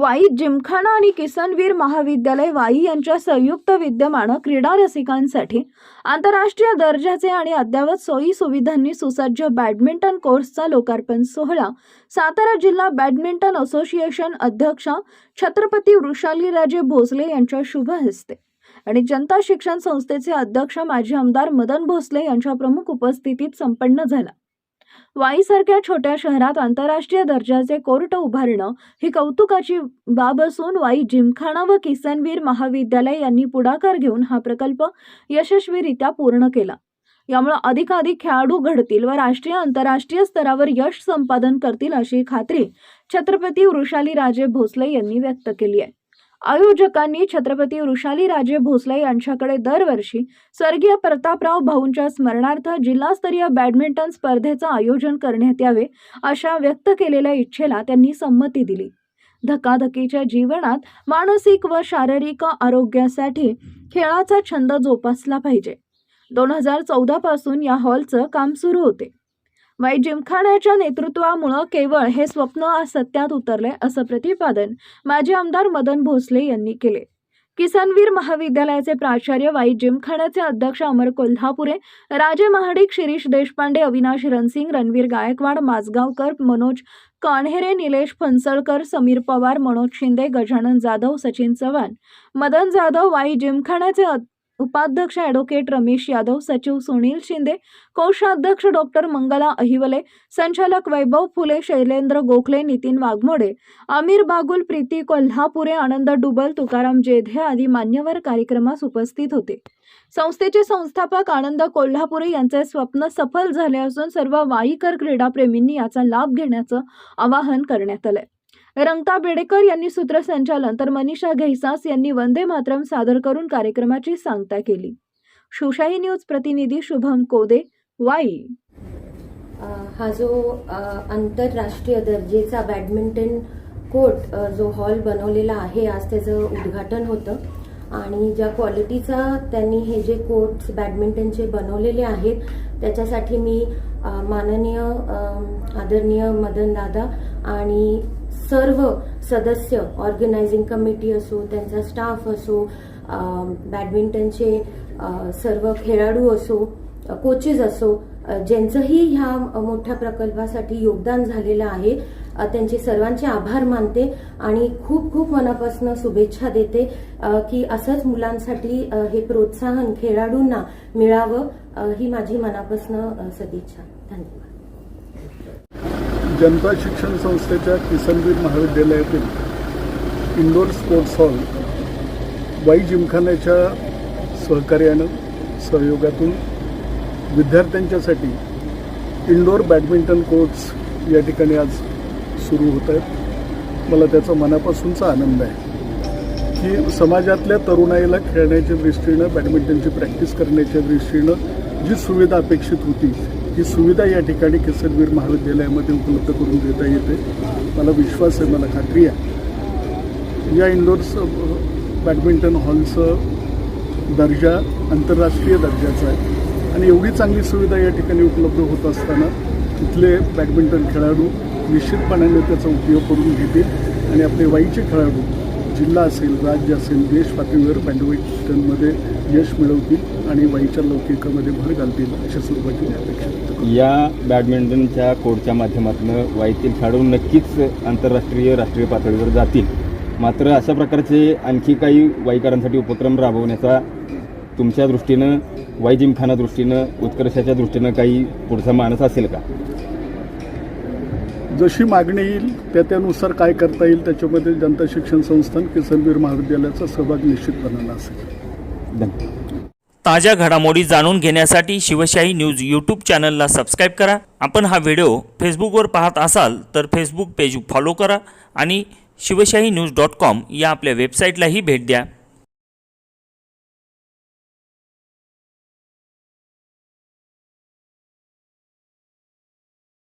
वाई जिमखाना आणि किसनवीर महाविद्यालय वाई यांच्या संयुक्त विद्यमानं क्रीडा रसिकांसाठी आंतरराष्ट्रीय दर्जाचे आणि अद्ययावत सोयी सुविधांनी सुसज्ज बॅडमिंटन कोर्सचा लोकार्पण सोहळा. सातारा जिल्हा बॅडमिंटन असोसिएशन अध्यक्षा छत्रपती वृषालीराजे भोसले यांच्या शुभ हस्ते आणि जनता शिक्षण संस्थेचे अध्यक्ष माजी आमदार मदन भोसले यांच्या प्रमुख उपस्थितीत संपन्न झाला. वाईसारख्या छोट्या शहरात आंतरराष्ट्रीय दर्जाचे कोर्ट उभारणं ही कौतुकाची बाब असून वाई जिमखाना व किसनवीर महाविद्यालय यांनी पुढाकार घेऊन हा प्रकल्प यशस्वीरित्या पूर्ण केला. यामुळे अधिकाधिक खेळाडू घडतील व राष्ट्रीय आंतरराष्ट्रीय स्तरावर यश संपादन करतील अशी खात्री छत्रपती वृषाली राजे भोसले यांनी व्यक्त केली आहे. आयोजकांनी छत्रपती वृषाली राजे भोसले यांच्याकडे दरवर्षी स्वर्गीय प्रतापराव भाऊंच्या स्मरणार्थ जिल्हास्तरीय बॅडमिंटन स्पर्धेचं आयोजन करण्यात यावे अशा व्यक्त केलेल्या इच्छेला त्यांनी संमती दिली. धकाधकीच्या जीवनात मानसिक व शारीरिक आरोग्यासाठी खेळाचा छंद जोपासला पाहिजे. दोन हजार चौदा पासून या हॉलचं काम सुरू होते. वाई जिमखाण्याच्या नेतृत्वामुळं केवळ हे स्वप्न सत्यात उतरले असं प्रतिपादन माजी आमदार मदन भोसले यांनी केले. किसनवीर महाविद्यालयाचे प्राचार्य वाई जिमखाण्याचे अध्यक्ष अमर कोल्हापुरे राजे महाडिक शिरीष देशपांडे अविनाश रणसिंग रणवीर गायकवाड माझगावकर मनोज कान्हेरे निलेश फणसळकर समीर पवार मनोज शिंदे गजानन जाधव सचिन चव्हाण. मदन जाधव वाई जिमखाण्याचे उपाध्यक्ष ॲडव्होकेट रमेश यादव सचिव सुनील शिंदे कोषाध्यक्ष डॉक्टर मंगला अहिवले संचालक वैभव फुले शैलेंद्र गोखले नितीन वाघमोडे आमिर बागुल प्रीती कोल्हापुरे आनंद डुबल तुकाराम जेधे आदी मान्यवर कार्यक्रमास उपस्थित होते. संस्थेचे संस्थापक आनंद कोल्हापुरे यांचे स्वप्न सफल झाले असून सर्व वाईकर क्रीडाप्रेमींनी याचा लाभ घेण्याचं आवाहन करण्यात आलंय. रंगता बेडेकर यांनी सूत्रसंचालन तर मनीषा घैसास यांनी वंदे मातरम सादर करून कार्यक्रमाची सांगता केली. शिवशाही न्यूज प्रतिनिधी शुभम कोदे वाई. हा जो आंतरराष्ट्रीय दर्जेचा बॅडमिंटन कोर्ट जो हॉल बनवलेला आहे आज त्याचं उद्घाटन होतं. आणि ज्या क्वालिटीचा त्यांनी हे जे कोर्ट्स बॅडमिंटनचे बनवलेले आहेत त्याच्यासाठी मी माननीय आदरणीय मदन दादा आणि सर्व सदस्य ऑर्गनायझिंग कमिटी असो त्यांचा स्टाफ असो बॅडमिंटनचे सर्व खेळाडू असो कोचेस असो ज्यांचंही ह्या मोठ्या प्रकल्पासाठी योगदान झालेलं आहे त्यांचे सर्वांचे आभार मानते आणि खूप खूप मनापासून शुभेच्छा देते की असंच मुलांसाठी हे प्रोत्साहन खेळाडूंना मिळावं ही माझी मनापासून सदिच्छा. धन्यवाद. जनता शिक्षण संस्थेच्या किसनवीर महाविद्यालयातील इंडोर स्पोर्ट्स हॉल वाई जिमखान्याच्या सहकार्यानं सहयोगातून विद्यार्थ्यांच्यासाठी इंडोर बॅडमिंटन कोर्ट्स या ठिकाणी आज सुरू होत आहेत. मला त्याचा मनापासूनचा आनंद आहे की समाजातल्या तरुणाईला खेळण्याच्या दृष्टीनं बॅडमिंटनची प्रॅक्टिस करण्याच्या दृष्टीनं जी सुविधा अपेक्षित होती ही सुविधा या ठिकाणी किसनवीर महाविद्यालयामध्ये उपलब्ध करून देता येते. मला विश्वास आहे मला खात्री आहे. या इंडोर्स बॅडमिंटन हॉलचं दर्जा आंतरराष्ट्रीय दर्जाचा आहे. आणि एवढी चांगली सुविधा या ठिकाणी उपलब्ध होत असताना इथले बॅडमिंटन खेळाडू निश्चितपणाने त्याचा उपयोग करून घेतील आणि आपले वाईचे खेळाडू जिल्हा असेल राज्य असेल देश पातळीवर बॅडमिंटनमध्ये यश मिळवतील आणि वाईच्या लौकिकामध्ये भर घालतील अशा स्वरूपाची अपेक्षा या बॅडमिंटनच्या कोर्टच्या माध्यमातून वाईतील खेळाडू नक्कीच आंतरराष्ट्रीय राष्ट्रीय पातळीवर जातील. मात्र अशा प्रकारचे आणखी काही वाईकरांसाठी उपक्रम राबवण्याचा तुमच्या दृष्टीनं वाई जिमखाना दृष्टीनं उत्कर्षाच्या दृष्टीनं काही पुढचा मानस असेल का? जशी मागणी येईल त्या त्यानुसार काय करता येईल त्याच्यामध्ये जनता शिक्षण संस्थान किसनवीर महाविद्यालयाचा सहभाग निश्चितपणानं असेल. ताज्या घडामोडी जाणून घेण्यासाठी शिवशाही न्यूज यूट्यूब चॅनलला सबस्क्राईब करा. आपण हा व्हिडिओ फेसबुकवर पाहत असाल तर फेसबुक पेज फॉलो करा आणि शिवशाही न्यूज डॉट कॉम या आपल्या वेबसाईटलाही भेट द्या.